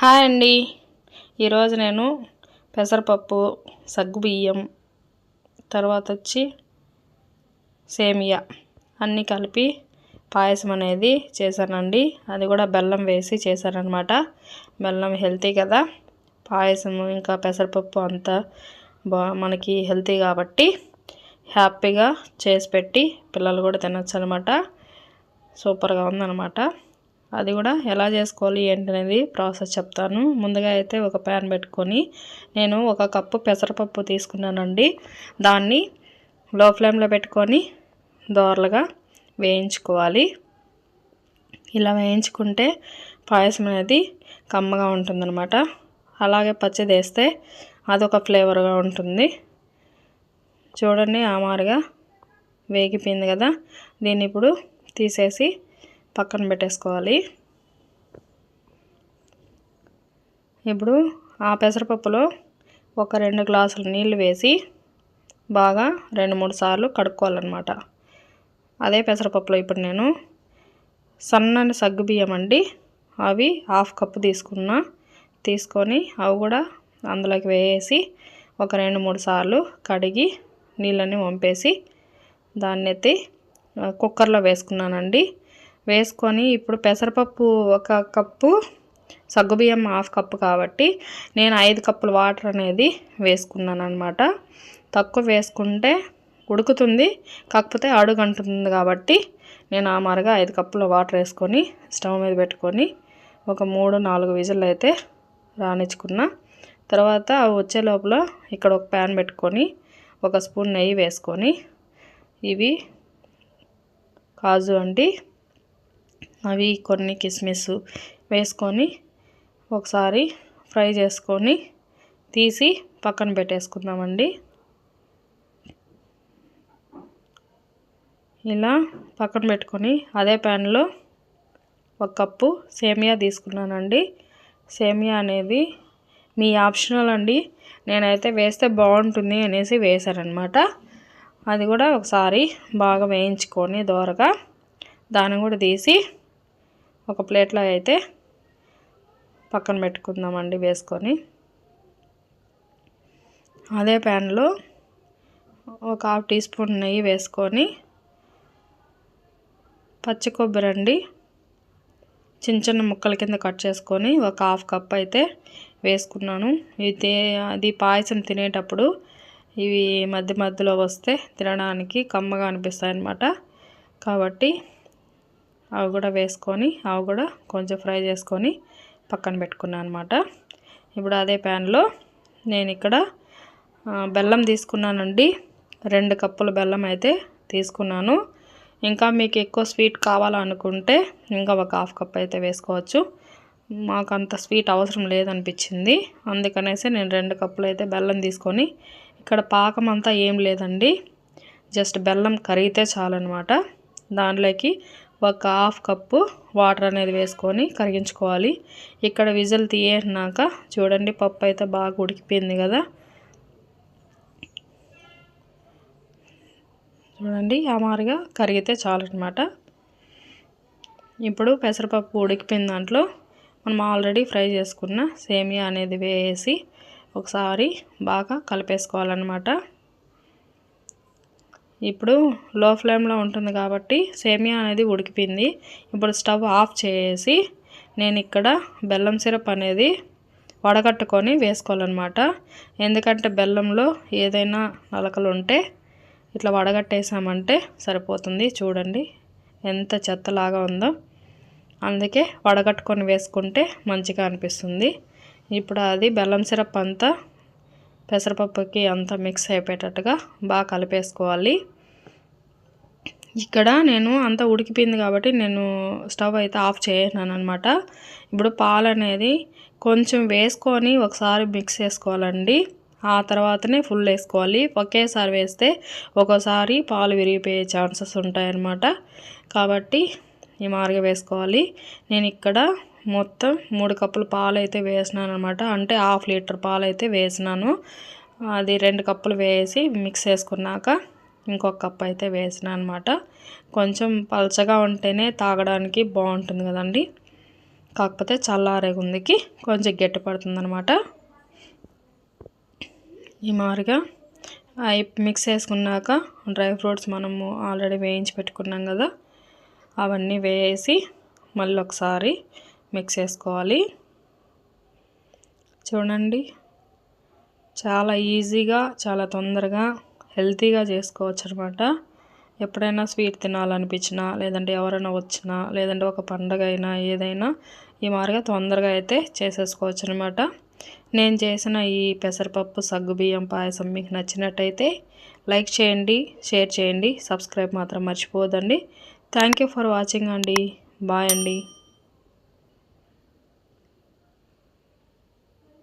Hi అండి. ఈరోజు నేను పెసరపప్పు సగ్గుబియ్యం తర్వాత వచ్చి సేమియా అన్నీ కలిపి పాయసం అనేది చేశానండి. అది కూడా బెల్లం వేసి చేశానమాట బెల్లం హెల్తీ కదా. పాయసం ఇంకా పెసరపప్పు అంతా బా మనకి హెల్తీ కాబట్టి హ్యాపీగా చేసి పెట్టి పిల్లలు కూడా తినచ్చు అనమాట సూపర్గా ఉందన్నమాట అది కూడా ఎలా చేసుకోవాలి ఏంటనేది ప్రాసెస్ చెప్తాను. ముందుగా అయితే ఒక ప్యాన్ పెట్టుకొని నేను ఒక కప్పు పెసరపప్పు తీసుకున్నానండి. దాన్ని లో ఫ్లేమ్లో పెట్టుకొని దోరలుగా వేయించుకోవాలి. ఇలా వేయించుకుంటే పాయసం అనేది కమ్మగా ఉంటుందన్నమాట. అలాగే పచ్చిది వేస్తే అదొక ఫ్లేవర్గా ఉంటుంది. చూడండి ఆమారుగా వేగిపోయింది కదా. దీన్ని ఇప్పుడు తీసేసి పక్కన పెట్టేసుకోవాలి. ఇప్పుడు ఆ పెసరపప్పులో ఒక రెండు గ్లాసులు నీళ్ళు వేసి బాగా రెండు మూడు సార్లు కడుక్కోవాలన్నమాట. అదే పెసరపప్పులో ఇప్పుడు నేను సన్నని సగ్గు బియ్యం అండి అవి హాఫ్ కప్పు తీసుకున్నా తీసుకొని అవి కూడా అందులోకి వేసి ఒక రెండు మూడు సార్లు కడిగి నీళ్ళని వంపేసి దాన్ని ఎత్తి కుక్కర్లో వేసుకున్నానండి. వేసుకొని ఇప్పుడు పెసరపప్పు ఒక కప్పు సగ్గుబియ్యం హాఫ్ కప్పు కాబట్టి నేను ఐదు కప్పుల వాటర్ అనేది వేసుకున్నాను అనమాట తక్కువ వేసుకుంటే ఉడుకుతుంది కాకపోతే అడుగు అంటుంది కాబట్టి నేను ఆ మరగా ఐదు కప్పుల వాటర్ వేసుకొని స్టవ్ మీద పెట్టుకొని ఒక మూడు నాలుగు విజిల్ అయితే రాణించుకున్న. తర్వాత వచ్చే లోపల ఇక్కడ ఒక ప్యాన్ పెట్టుకొని ఒక స్పూన్ నెయ్యి వేసుకొని ఇవి కాజు అండి అవి కొన్ని కిస్మిస్ వేసుకొని ఒకసారి ఫ్రై చేసుకొని తీసి పక్కన పెట్టేసుకుందామండి. ఇలా పక్కన పెట్టుకొని అదే ప్యాన్లో ఒక కప్పు సేమియా తీసుకున్నానండి. సేమియా అనేది మీ ఆప్షనల్ అండి. నేనైతే వేస్తే బాగుంటుంది అనేసి వేశారనమాట. అది కూడా ఒకసారి బాగా వేయించుకొని దోరగా దాన్ని కూడా తీసి ఒక ప్లేట్లో అయితే పక్కన పెట్టుకుందామండి వేసుకొని. అదే ప్యాన్లో ఒక హాఫ్ టీ స్పూన్ నెయ్యి వేసుకొని పచ్చి కొబ్బరి అండి చిన్న చిన్న ముక్కల కింద కట్ చేసుకొని ఒక హాఫ్ కప్ అయితే వేసుకున్నాను. ఇది అది పాయసం తినేటప్పుడు ఇవి మధ్య మధ్యలో వస్తే తినడానికి కమ్మగా అనిపిస్తాయి అన్నమాట కాబట్టి అవి కూడా వేసుకొని అవి కూడా కొంచెం ఫ్రై చేసుకొని పక్కన పెట్టుకున్నాను అనమాట ఇప్పుడు అదే ప్యాన్లో నేను ఇక్కడ బెల్లం తీసుకున్నానండి. రెండు కప్పుల బెల్లం అయితే తీసుకున్నాను. ఇంకా మీకు ఎక్కువ స్వీట్ కావాలనుకుంటే ఇంకా ఒక హాఫ్ కప్ అయితే వేసుకోవచ్చు. మాకు అంత స్వీట్ అవసరం లేదనిపించింది. అందుకనేసి నేను రెండు కప్పులు అయితే బెల్లం తీసుకొని ఇక్కడ పాకం అంతా ఏం లేదండి. జస్ట్ బెల్లం కరిగితే చాలన్నమాట. దానిలోకి ఒక హాఫ్ కప్పు వాటర్ అనేది వేసుకొని కరిగించుకోవాలి. ఇక్కడ విజిల్ తీయనాక చూడండి పప్పు అయితే బాగా ఉడికిపోయింది కదా. చూడండి ఆమారుగా కరిగితే కరిగితే చాలన్నమాట. ఇప్పుడు పెసరపప్పు ఉడికిపోయిన దాంట్లో మనం ఆల్రెడీ ఫ్రై చేసుకున్న సేమియా అనేది వేసి ఒకసారి బాగా కలిపేసుకోవాలన్నమాట. ఇప్పుడు లో ఫ్లేమ్లో ఉంటుంది కాబట్టి సేమియా అనేది ఉడికిపోయింది. ఇప్పుడు స్టవ్ ఆఫ్ చేసి నేను ఇక్కడ బెల్లం సిరప్ అనేది వడగట్టుకొని వేసుకోవాలన్నమాట. ఎందుకంటే బెల్లంలో ఏదైనా నలకలు ఉంటే ఇట్లా వడగట్టేసామంటే సరిపోతుంది. చూడండి ఎంత చెత్తలాగా ఉందో. అందుకే వడగట్టుకొని వేసుకుంటే మంచిగా అనిపిస్తుంది. ఇప్పుడు అది బెల్లం సిరప్ అంతా పెసరపప్పుకి అంతా మిక్స్ అయిపోయేటట్టుగా బాగా కలిపేసుకోవాలి. ఇక్కడ నేను అంతా ఉడికిపోయింది కాబట్టి నేను స్టవ్ అయితే ఆఫ్ చేయను అనమాట ఇప్పుడు పాలు అనేది కొంచెం వేసుకొని ఒకసారి మిక్స్ చేసుకోవాలండి. ఆ తర్వాతనే ఫుల్ వేసుకోవాలి. ఒకేసారి వేస్తే ఒక్కోసారి పాలు విరిగిపోయే ఛాన్సెస్ ఉంటాయన్నమాట. కాబట్టి ఈ మార్గ వేసుకోవాలి. నేను ఇక్కడ మొత్తం మూడు కప్పులు పాలు అయితే వేసినాను అనమాట అంటే హాఫ్ లీటర్ పాలు అయితే వేసినాను. అది రెండు కప్పులు వేసి మిక్స్ చేసుకున్నాక ఇంకొక కప్ అయితే వేసిన అనమాట కొంచెం పలచగా ఉంటేనే తాగడానికి బాగుంటుంది కదండి. కాకపోతే చల్లారే గుందికి కొంచెం గట్టి పడుతుంది అనమాట ఈ మాదిరిగా అవి మిక్స్ చేసుకున్నాక డ్రై ఫ్రూట్స్ మనము ఆల్రెడీ వేయించి పెట్టుకున్నాం కదా అవన్నీ వేసి మళ్ళీ ఒకసారి మిక్స్ చేసుకోవాలి. చూడండి. చాలా ఈజీగా చాలా తొందరగా హెల్తీగా చేసుకోవచ్చు అనమాట ఎప్పుడైనా స్వీట్ తినాలనిపించినా లేదంటే ఎవరైనా వచ్చినా లేదంటే ఒక పండగ అయినా ఏదైనా ఈ మాదిరిగా తొందరగా అయితే చేసేసుకోవచ్చు అనమాట నేను చేసిన ఈ పెసరపప్పు సగ్గుబియ్యం పాయసం మీకు నచ్చినట్టయితే లైక్ చేయండి షేర్ చేయండి సబ్స్క్రైబ్ మాత్రం మర్చిపోవద్దండి. థ్యాంక్ యూ ఫర్ వాచింగ్ అండి. బాయ్ అండి.